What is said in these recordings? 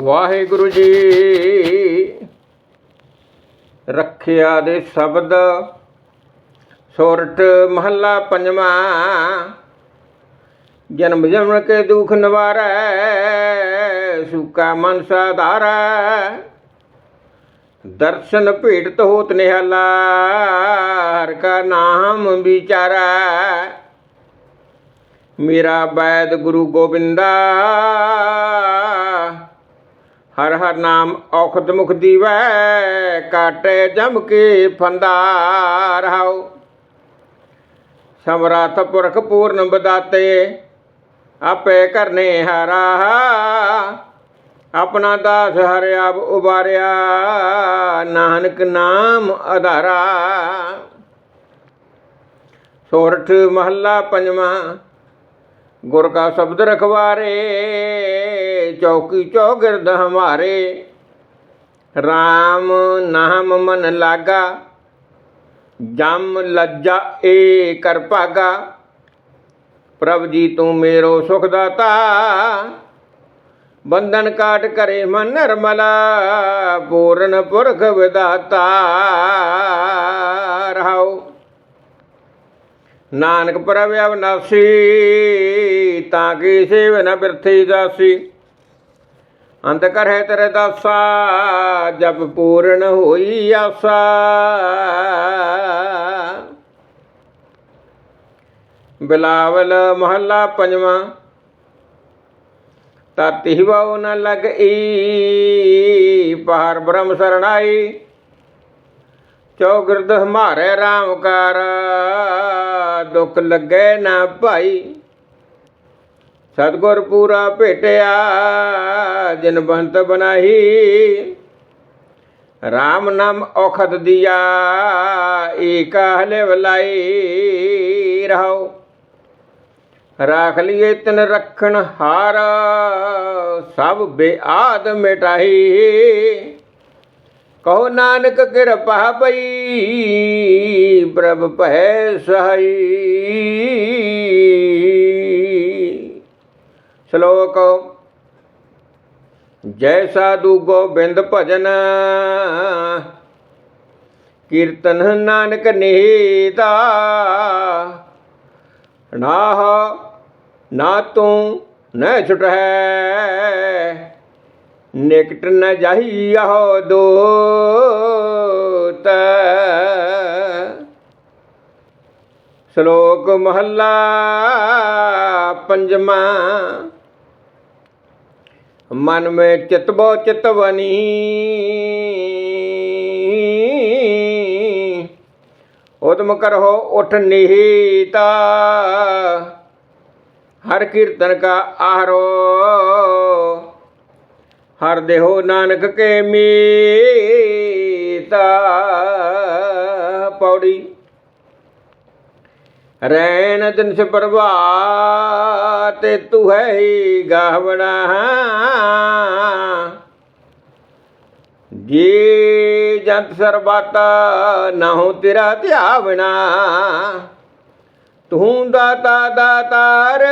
ਵਾਹਿਗੁਰੂ ਜੀ। ਰੱਖਿਆ ਦੇ ਸ਼ਬਦ ਸੋਰਟ ਮਹੱਲਾ ਪੰਜਵਾਂ। ਜਨਮ ਜਨਮ ਕੇ ਦੁਖ ਨਿਵਾਰੈ, ਸੁਕਾ ਮਨ ਸਾਧਾਰੈ। ਦਰਸ਼ਨ ਭੇਟਤ ਹੋਤ ਨਿਹਾਲਾ, ਹਰ ਕਾ ਨਾਮ ਵਿਚਾਰੈ। ਮੇਰਾ ਬੈਦ ਗੁਰੂ ਗੋਬਿੰਦਾ हर हर नाम औखद मुख दीव, काटे जम की फंदार समराथ पुरख पूर्ण बदाते, आपे करने हरा। अपना दास हर अब उबारिया, नानक नाम अधारा। सोरठ महला पंजवा, गुर का शब्द रखवारे। चौकी चौगिर्द हमारे। राम नाम मन लागा, जम लज्जा ए कर पागा। प्रभ जी, तू मेरो सुखदाता, बंधन काट करे मन निर्मला, पूर्ण पुरख विदाता रहाओ। नानक प्रभ अविनाशी ताकि सेव न बिरथी दासी ਅੰਤ ਕਰਹਿ ਤੇਰੇ ਦਾਸਾ ਜਬ ਪੂਰਨ ਹੋਈ ਆਸਾ। ਬਿਲਾਵਲ ਮਹੱਲਾ ਪੰਜਵਾਂ ਤਾਤੀ ਵਾਉ ਨ ਲਗਈ, ਪਹਾੜ ਬ੍ਰਹਮ ਸਰਣਾਈ ਚੌਗਿਰਦ ਹਮਾਰੇ RAM ਕਰ, ਦੁੱਖ ਲੱਗੇ ਨਾ ਭਾਈ। ਸਤਗੁਰ ਪੂਰਾ ਭੇਟਿਆ, ਜਿਨ ਬੰਤ ਬਨਾਹੀ RAM ਨਾਮ ਔਖਦ ਦਿਆ, ਏਕ ਹਲੇ ਵਲਾਈ ਰਹੋ ਰਾਖ ਲਿਏ ਤਨ ਰਖਣ ਹਾਰ, ਸਭ ਬੇਆਦ ਮਿਟਾਈ ਕਹੋ ਨਾਨਕ ਕਿਰਪਾ ਪਈ, ਪ੍ਰਭ ਭੈ ਸਹਾਈ। श्लोक। जय साधु गोविंद भजन। कीर्तन नानक निहिता। नाह, ना तू, न छुट है। निकट न जाही आहो दो श्लोक महला पंजमा। मन में चितबो चितवनी उद्म करो उठ निहिता। हर कीर्तन का आहरो हर देहो नानक के मीता। पौड़ी ਰੈਣ ਦਿਨ ਸੇ ਪ੍ਰਭਾਤੇ, ਤੂੰ ਹੈ ਹੀ ਗਾਵਣਾ। ਜੀ ਜੰਤ ਸਰਬਤਾ ਨਾਹੂ ਤੇਰਾ ਧਿਆਵਣਾ। ਤੂੰ ਦਾਤਾ ਦਾਤਾਰ,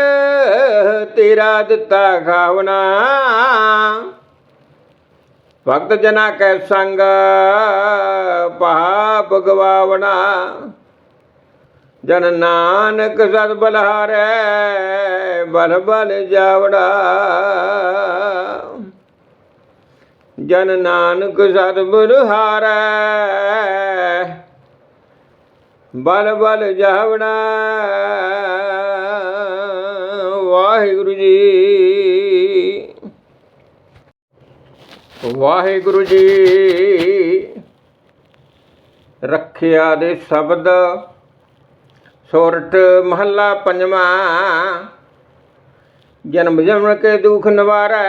ਤੇਰਾ ਦਿੱਤਾ ਖਾਵਣਾ। ਭਗਤ ਜਨਾ ਕੈ ਸੰਗ ਪਾਪ ਗਵਾਵਣਾ। ਜਨ ਨਾਨਕ ਸਦ ਬਲਹਾਰੈ, ਬਲ ਬਲ ਜਾਵੜਾ। ਜਨ ਨਾਨਕ ਸਦ ਬਲਹਾਰੈ, ਬਲ ਬਲ ਜਾਵੜਾ। ਵਾਹਿਗੁਰੂ ਜੀ। ਵਾਹਿਗੁਰੂ ਜੀ। ਰੱਖਿਆ ਦੇ ਸ਼ਬਦ सोरठ महला पंजवा जन्म जन्म के दुख निवारा,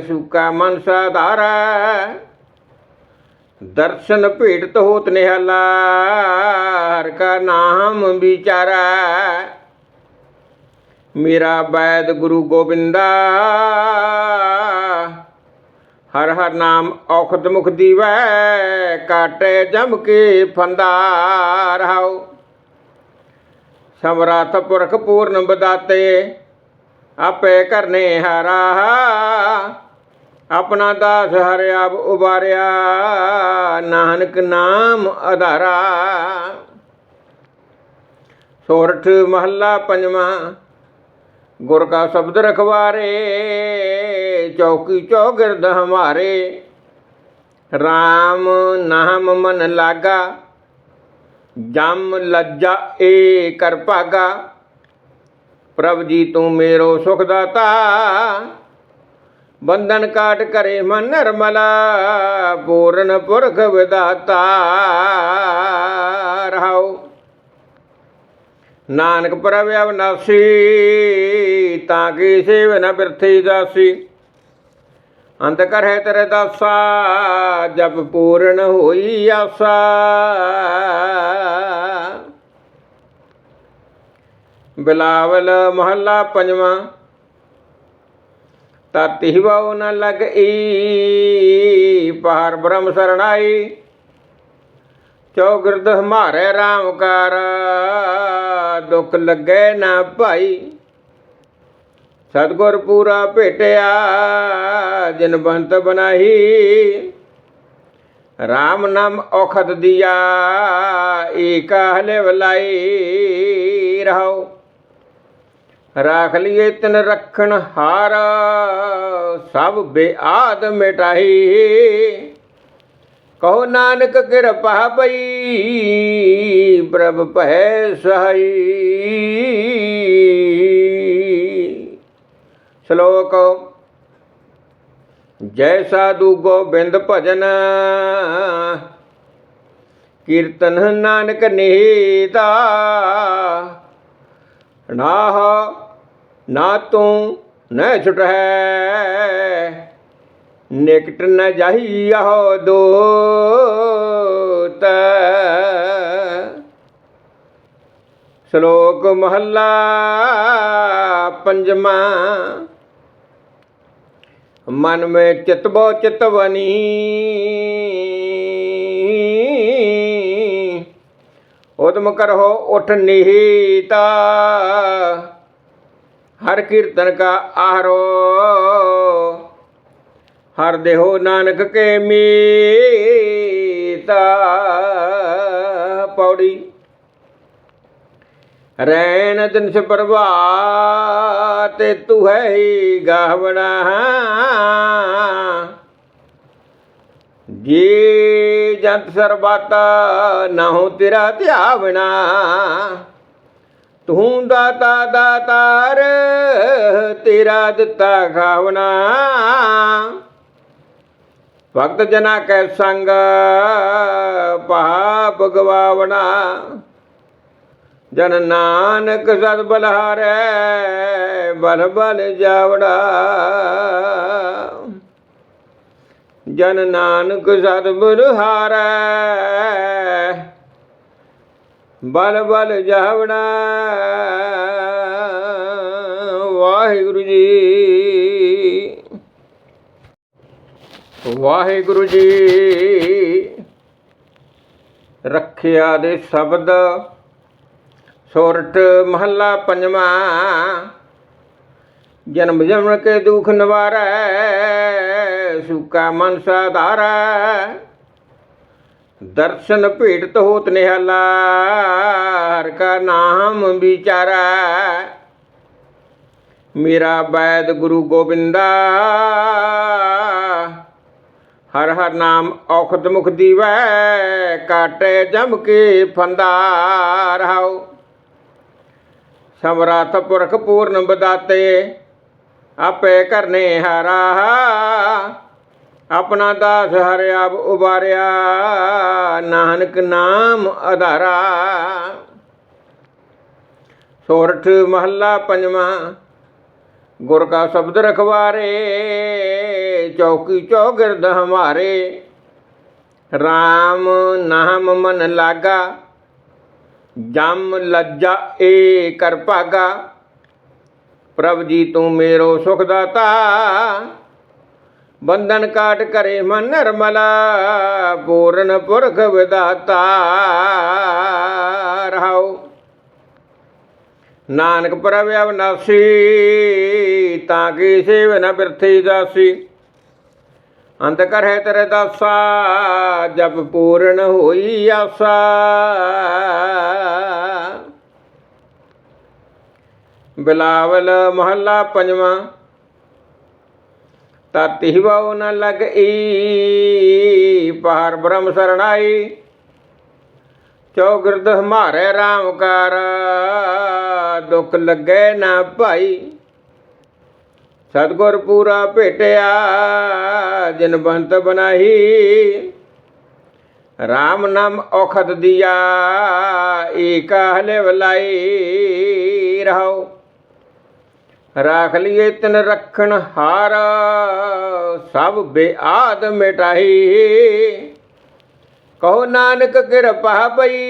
सुखा मन साधार दर्शन पीड़ित तो होत हर का नाम बिचारा। मेरा वैद गुरु गोविंदा। हर हर नाम औखद मुख दीवै, काटे जम के फंदा रहाओ ਸਮਰਾਥ ਪੁਰਖ ਪੂਰਨ ਬਦਾਤੇ ਆਪੇ ਕਰਨੇ ਹਾਰਾ, ਆਪਣਾ ਦਾਸ ਹਰਿਆ ਉਬਾਰਿਆ, ਨਾਨਕ ਨਾਮ ਆਧਾਰਾ ਸੋਰਠ ਮਹੱਲਾ ਪੰਜਵਾਂ, ਗੁਰ ਕਾ ਸ਼ਬਦ ਰਖਵਾਰੇ, ਚੌਕੀ ਚੌਗਿਰਦ ਹਮਾਰੇ। RAM ਨਾਮ ਮਨ ਲਾਗਾ ਜਮ ਲੱਜਾ ਏ ਕਰ ਭਾਗਾ, ਪ੍ਰਭ ਜੀ ਤੂੰ ਮੇਰੋ ਸੁਖ ਦਾਤਾ ਬੰਧਨ ਕਾਟ ਕਰੇ ਮਨ ਨਰਮਲਾ, ਪੂਰਨ ਪੁਰਖ ਵਿਦਾਤਾ। ਰਹਾਉ ਨਾਨਕ ਪ੍ਰਭ ਅਵਨਾਸੀ, ਤਾਂ ਕੀ ਸੇਵ ਨ ਬਿਰਥੀ अंत कर है तेरे दशा जब पूर्ण हुई बिलावल मोहल्ला पंजवा तति बहु न लग ई पार ब्रह्म शरणाई। चौगिर्द हमारे राम कार दुख लगे ना भाई ਸਤਗੁਰ ਪੂਰਾ ਭੇਟਿਆ, ਜਿਨ ਬੰਤ ਬਨਾਹੀ RAM ਨਾਮ ਔਖਦ ਦਿਆ, ਏਕ ਹਲੇ ਵਲਾਈ ਰਹਾਓ ਰਾਖ ਲਿਏ ਤਨ ਰੱਖਣ ਹਾਰ, ਸਭ ਬੇਆਦ ਮਿਟਾਈ ਕਹੋ ਨਾਨਕ ਕਿਰਪਾ ਪਈ, ਪ੍ਰਭ ਪਹਿ ਸਹਾਈ। श्लोक। जय साधु गोविंद भजन। कीर्तन नानक निहिता। नाह, ना तू न छुट है। निकट न जाही यहो दो श्लोक महला पंजमा। मन में चितबो चितवनी। उत्म कर हो उठ निहिता। हर कीर्तन का आहरो हर देहो नानक के मीता। पौड़ी। रैन दिन से प्रभा बात तू है ही गावड़ा। जी जंत सरबाता ना हो तेरा त्यावना तू दाता दातार, तेरा दिता खावना। भक्त जना कै संग पहा भगवावना। ਜਨ ਨਾਨਕ ਸਦ ਬਲਹਾਰੈ, ਬਲ ਬਲ ਜਾਵੜਾ। ਜਨ ਨਾਨਕ ਸਦ ਬਲਹਾਰੈ, ਬਲ ਬਲ ਜਾਵੜਾ। ਵਾਹਿਗੁਰੂ ਜੀ। ਵਾਹਿਗੁਰੂ ਜੀ। ਰੱਖਿਆ ਦੇ ਸ਼ਬਦ सोरठ महला पंजवा जन्म जन्म के दुख निवार, सुखा मन साधार दर्शन पीड़ित तो होत हर का नाम बिचारा। मेरा वैद गुरु गोविंदा। हर हर नाम औखद मुख दीवै, काटे जम के फंदा रहा समराथपुरख पूर्ण बदाते आपे करने हरा। अपना दास हरिया उबारिया। नानक नाम अधारा। सोरठ महला पंजवा गुर का शब्द रखवारे। चौकी चौगिर्द हमारे। राम नाम मन लागा। ਜਮ ਲੱਜਾ ਏ ਕਰ ਭਾਗਾ, ਪ੍ਰਭ ਜੀ ਤੂੰ ਮੇਰੋ ਸੁਖ ਦਾਤਾ ਬੰਧਨ ਕਾਟ ਕਰੇ ਮਨ ਨਰਮਲਾ, ਪੂਰਨ ਪੁਰਖ ਵਿਦਾਤਾ। ਰਹਾਉ ਨਾਨਕ ਪ੍ਰਭ ਅਵਨਾਸੀ, ਤਾਂ ਕੀ ਸੇਵ ਨ ਬਿਰਥੀ ਜਾਸੀ ਅੰਤ ਕਰਹਿ ਤੇਰੇ ਦਾਸਾ, ਜਬ ਪੂਰਨ ਹੋਈ ਆਸਾ। ਬਿਲਾਵਲ ਮਹੱਲਾ ਪੰਜਵਾਂ ਤਤਿ ਬਹੁ ਨ ਲਗਈ, ਪਹਾੜ ਬ੍ਰਹਮ ਸਰਣਾਈ। ਚੌਗਿਰਦ ਹਮਾਰੇ RAM ਕਰ, ਦੁੱਖ ਲੱਗੇ ਨਾ ਭਾਈ। ਸਤਗੁਰ ਪੂਰਾ ਭੇਟਿਆ, ਜਿਨ ਬੰਤ ਬਨਾਹੀ RAM ਨਾਮ ਔਖਤ ਦਿਆ, ਏਕ ਹਲੇ ਵਲਾਈ ਰਹਾਓ ਰਾਖ ਲਿਏ ਤਿਨ ਰੱਖਣ ਹਾਰ, ਸਭ ਬੇਆਦ ਮਿਟਾਈ ਕਹੋ ਨਾਨਕ ਕਿਰਪਾ ਪਈ,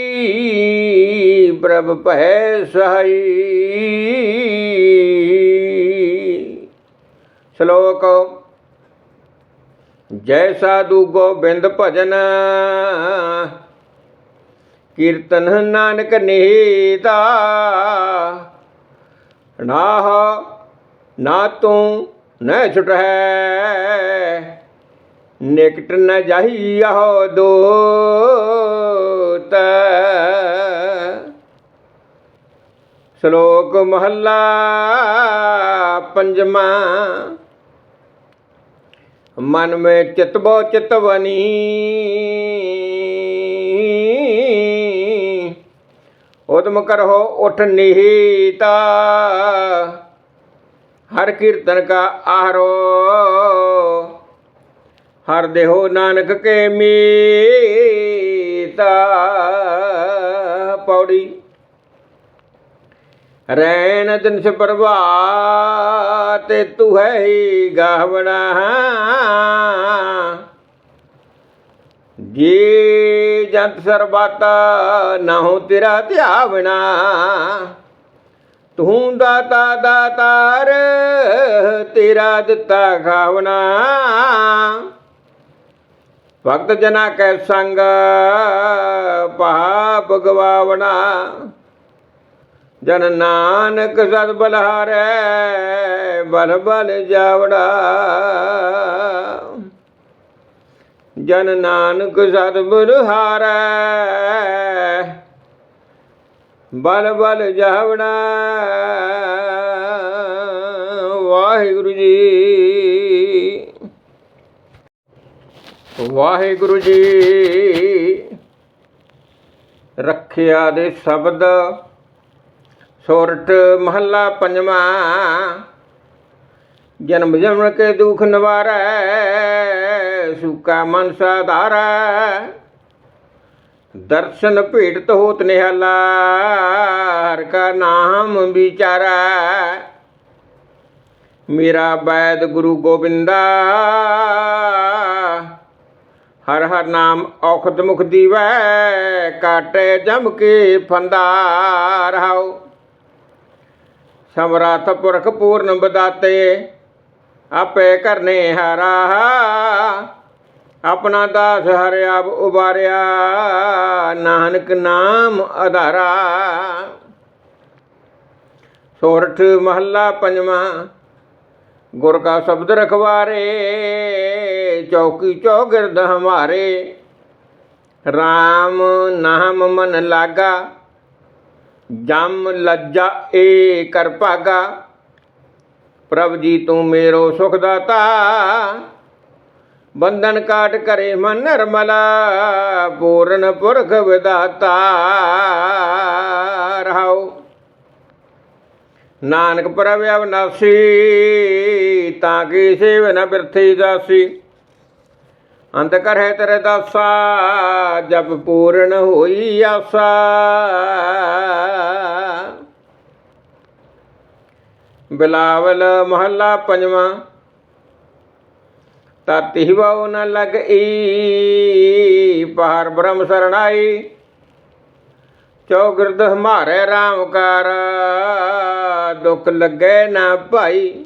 ਪ੍ਰਭ ਭੈ ਸਹਾਈ। श्लोक। जय साधु गोविंद भजन। कीर्तन नानक निहिता। नाह, ना तू न छुट है। निकट न जाही दो श्लोक महला पंजमा। मन में चितबो चितवनी। उद्म करो उठ निहिता। हर कीर्तन का आहरो हर देहो नानक के मीता। पौड़ी ਰੈਣ ਦਿਨ ਸ ਪ੍ਰਭਾਤ, ਤੂੰ ਹੈ ਹੀ ਗਾਵਣਾ। ਜੀ ਜੰਤ ਸਰਬਤ ਨਹੁ ਤੇਰਾ ਧਿਆਵਣਾ। ਤੂੰ ਦਾਤਾ ਦਾਤਾਰ, ਤੇਰਾ ਦਿੱਤਾ ਖਾਵਣਾ। ਭਗਤ ਜਨਾ ਕੈ ਸੰਗ, ਪਾਪ ਗਵਾਵਣਾ। ਜਨ ਨਾਨਕ ਸਦ ਬਲਹਾਰੈ, ਬਲ ਬਲ ਜਾਵੜਾ। ਜਨ ਨਾਨਕ ਸਦ ਬਲਹਾਰੈ, ਬਲ ਬਲ ਜਾਵੜਾ। ਵਾਹਿਗੁਰੂ ਜੀ। ਵਾਹਿਗੁਰੂ ਜੀ। ਰੱਖਿਆ ਦੇ ਸ਼ਬਦ ਸੋਰਠ ਮਹੱਲਾ ਪੰਜਵਾਂ। ਜਨਮ ਜਨਮ ਕੇ ਦੁਖ ਨਿਵਾਰੈ, ਸੁਕਾ ਮਨ ਸਾਧਾਰੈ ਦਰਸ਼ਨ ਭੇਟਤ ਹੋਤ ਨਿਹਾਲਾ, ਹਰ ਕਾ ਨਾਮ ਵਿਚਾਰੈ। ਮੇਰਾ ਬੈਦ ਗੁਰੂ ਗੋਬਿੰਦਾ, ਹਰ ਹਰ ਨਾਮ ਔਖਦ ਮੁਖ ਦੀਵੈ, ਕਾਟੇ ਜਮ ਕੇ ਫੰਦਾ ਰਹਾਓ ਸਮਰਾਥ ਪੁਰਖ ਪੂਰਨ ਬਦਾਤੇ, ਆਪੇ ਕਰਨੇ ਹਾਰਾ, ਆਪਣਾ ਦਾਸ ਹਰਿ ਆਪ ਉਬਾਰਿਆ, ਨਾਨਕ ਨਾਮ ਆਧਾਰਾ ਸੋਰਠ ਮਹੱਲਾ ਪੰਜਵਾਂ, ਗੁਰ ਕਾ ਸ਼ਬਦ ਰਖਵਾਰੇ, ਚੌਕੀ ਚੌਗਿਰਦ ਹਮਾਰੇ। RAM ਨਾਮ ਮਨ ਲਾਗਾ जम लज्जा ए कर पागा। प्रभ जी, तू मेरो सुखदाता। बंधन काट करे मन निर्मला, पूर्ण पुरख विदाता रहाओ। नानक प्रभ अवनासी ताकि सेव न बिरथी जासी। ਅੰਤ ਕਰਹਿ ਤੇਰੇ ਦਾਸਾ ਜਬ ਪੂਰਨ ਹੋਈ ਆਸਾ। ਬਿਲਾਵਲ ਮਹੱਲਾ ਪੰਜਵਾਂ ਤਤਿ ਬਹੁ ਨ ਲਗਈ, ਪਹਾੜ ਬ੍ਰਹਮ ਸਰਣਾਈ ਚੌਗਿਰਦ ਹਮਾਰੇ RAM ਕਰ, ਦੁੱਖ ਲੱਗੇ ਨਾ ਭਾਈ।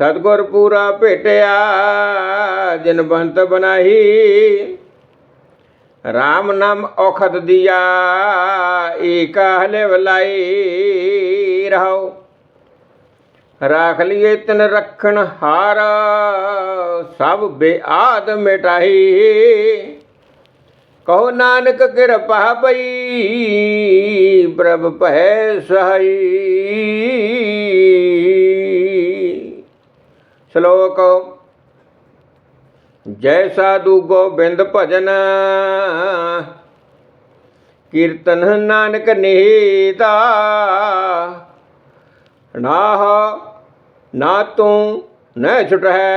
ਸਤਗੁਰ ਪੂਰਾ ਭੇਟਿਆ, ਜਿਨ ਬੰਤ ਬਨਾਹੀ RAM ਨਾਮ ਔਖਦ ਦਿਆ, ਏਕ ਹਲੇ ਵਲਾਈ ਰਹਾਓ ਰਾਖ ਲਿਏ ਤਿਨ ਰੱਖਣ ਹਾਰ, ਸਭ ਬੇਆਦ ਮਿਟਾਈ ਕਹੋ ਨਾਨਕ ਕਿਰਪਾ ਪਈ, ਪ੍ਰਭ ਭੈ ਸਹਾਈ। श्लोक। जय साधु गोविंद भजन। कीर्तन नानक निहिता। नाह, ना तू न छुट है।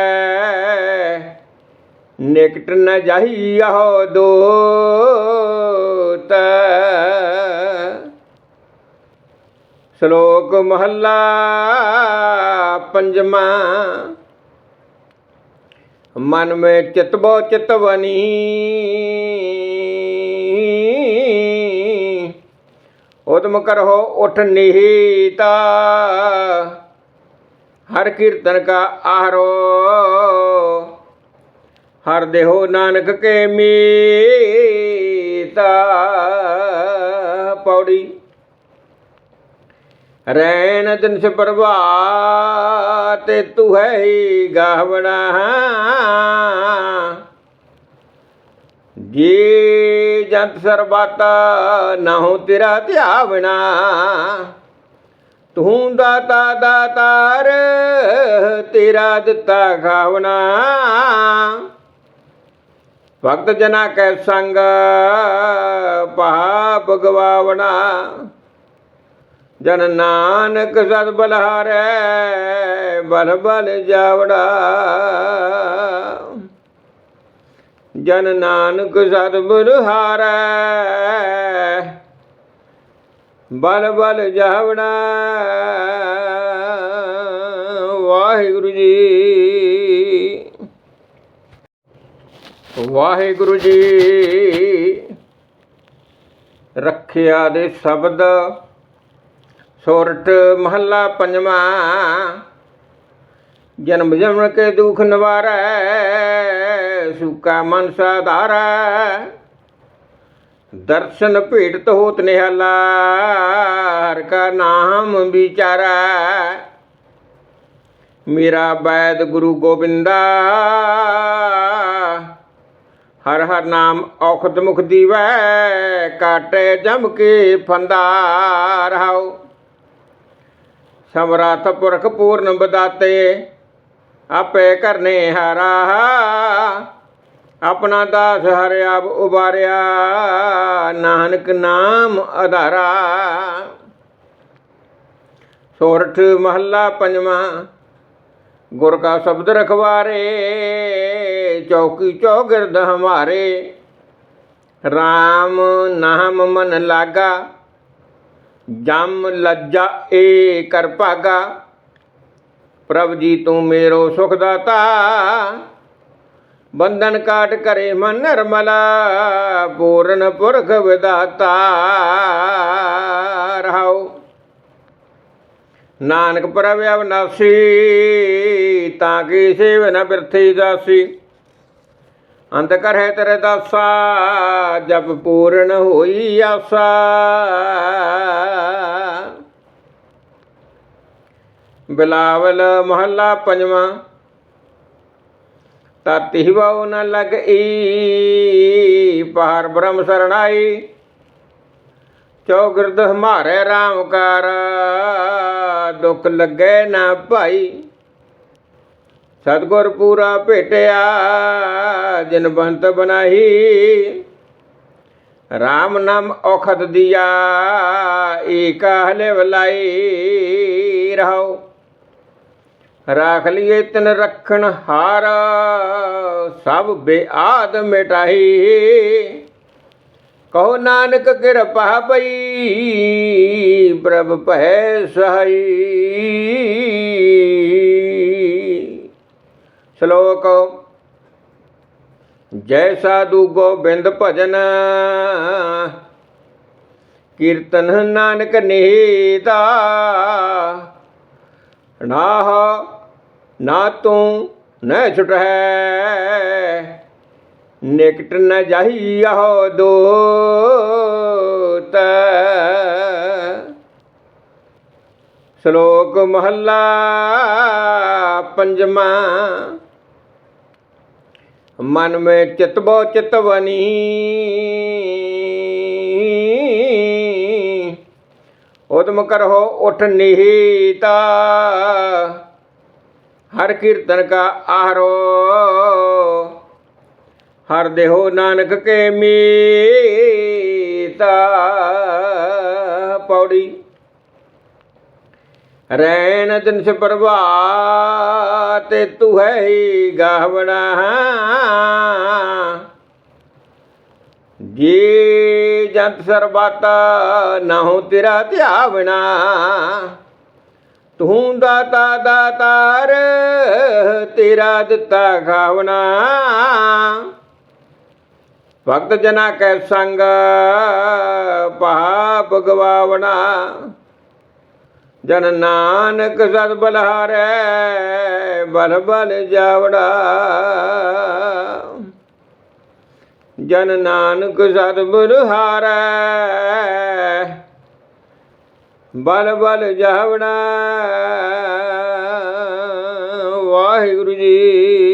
निकट न जाही आहो दो श्लोक महला पंजमा। मन में चितबो चितवनी उद्म करो उठ निहिता। हर कीर्तन का आहरो हर देहो नानक के मीता। पौड़ी। रैन दिन से प्रभा ਤੇ ਤੂੰ ਹੈ ਹੀ ਗਾਵਣਾ। ਜੀ ਜੰਤ ਸਰਬਤਾ ਨਾਹੂ ਤੇਰਾ ਧਿਆਵਣਾ। ਤੂੰ ਦਾਤਾ ਦਾਤਾਰ ਤੇਰਾ ਦਿੱਤਾ ਖਾਵਣਾ। ਭਗਤ ਜਨਾ ਕੈ ਸੰਗ ਪਾਪ ਗਵਾਵਣਾ। ਜਨ ਨਾਨਕ ਸਦ ਬਲਹਾਰੈ, ਬਲ ਬਲ ਜਾਵੜਾ। ਜਨ ਨਾਨਕ ਸਦ ਬਲਹਾਰੈ, ਬਲ ਬਲ ਜਾਵੜਾ। ਵਾਹਿਗੁਰੂ ਜੀ। ਵਾਹਿਗੁਰੂ ਜੀ। ਰੱਖਿਆ ਦੇ ਸ਼ਬਦ सोरठ महला पंजवा जन्म जन्म के दुख निवार, सुखा मन साधार दर्शन पीड़ित होत निहला हर का नाम बिचारा मेरा वैद गुरु गोविंदा। हर हर नाम औखद मुख दीवै, काटे जम के फंदा रहा सम्राट पुरख पूर्ण बदाते आपे करने हरा अपना दास हरिया उबारिया। नानक नाम अधारा। सोरठ महला पंजवा गुर का शब्द रखवारे। चौकी चौगिर्द हमारे। राम नाम मन लागा। ਜਮ ਲੱਜਾ ਏ ਕਰ ਭਾਗਾ, ਪ੍ਰਭ ਜੀ ਤੂੰ ਮੇਰੋ ਸੁਖ ਦਾਤਾ ਬੰਧਨ ਕਾਟ ਕਰੇ ਮਨ ਨਰਮਲਾ ਪੂਰਨ ਪੁਰਖ ਵਿਦਾਤਾ। ਰਹਾਉ ਨਾਨਕ ਪ੍ਰਭ ਅਵਨਾਸੀ, ਤਾਂ ਕੀ ਸੇਵ ਨ ਬਿਰਥੀ ਦਾਸੀ। ਅੰਤ ਕਰਹਿ ਤੇਰੇ ਦਾਸਾ ਜਬ ਪੂਰਨ ਹੋਈ ਆਸਾ। ਬਿਲਾਵਲ ਮਹੱਲਾ ਪੰਜਵਾਂ। ਤਤਿ ਵਉ ਨ ਲਗਈ ਪਹਰ ਬ੍ਰਹਮ ਸਰਣਾਈ। ਚੌਗਿਰਦ ਹਮਾਰੇ ਰਾਮਕਾਰ ਕਰ, ਦੁੱਖ ਲੱਗੇ ਨਾ ਭਾਈ। ਸਤਗੁਰ ਪੂਰਾ ਭੇਟਿਆ, ਜਿਨ ਬੰਤ ਬਨਾਹੀ RAM ਨਾਮ ਔਖਦ ਦਿਆ, ਏਕਾ ਹਲੇ ਵਲਾਈ ਰਹਾਓ ਰਾਖ ਲਿਏ ਤਿਨ ਰੱਖਣ ਹਾਰ, ਸਭ ਬੇਆਦ ਮਿਟਾਈ ਕਹੋ ਨਾਨਕ ਕਿਰਪਾ ਪਈ, ਪ੍ਰਭ ਭੈ ਸਹਾਈ। ਸ਼ਲੋਕ, ਜੈ ਸਾਧੂ ਗੋਬਿੰਦ ਭਜਨ, ਕੀਰਤਨ ਨਾਨਕ ਨੀਤਾ। ਨਾਹ ना तू न छुट है। निकट न जाही दो श्लोक महला पंजमा। मन में चितबो चितवनी उदम करो उठ निहिता। हर कीर्तन का आहरो। हर देहो नानक के मीता पौड़ी। रैन दिन से प्रभात, तू है ही गाहबड़ा जी जंत सरबाता ना हो तेरा त्यावना ਤੂੰ ਦਾਤਾ ਦਾਤਾਰ ਤੇਰਾ ਦਿੱਤਾ ਖਾਵਣਾ। ਭਗਤ ਜਨਾ ਕੈ ਸੰਗ ਪਾਪ ਗਵਾਵਣਾ ਜਨ ਨਾਨਕ ਸਦ ਬਲਹਾਰੈ, ਬਲ ਬਲ ਜਾਵੜਾ। ਜਨ ਨਾਨਕ ਸਦ ਬਲਹਾਰੈ ਬਲ ਬਲ ਜਾਵੜਾ ਵਾਹਿਗੁਰੂ ਜੀ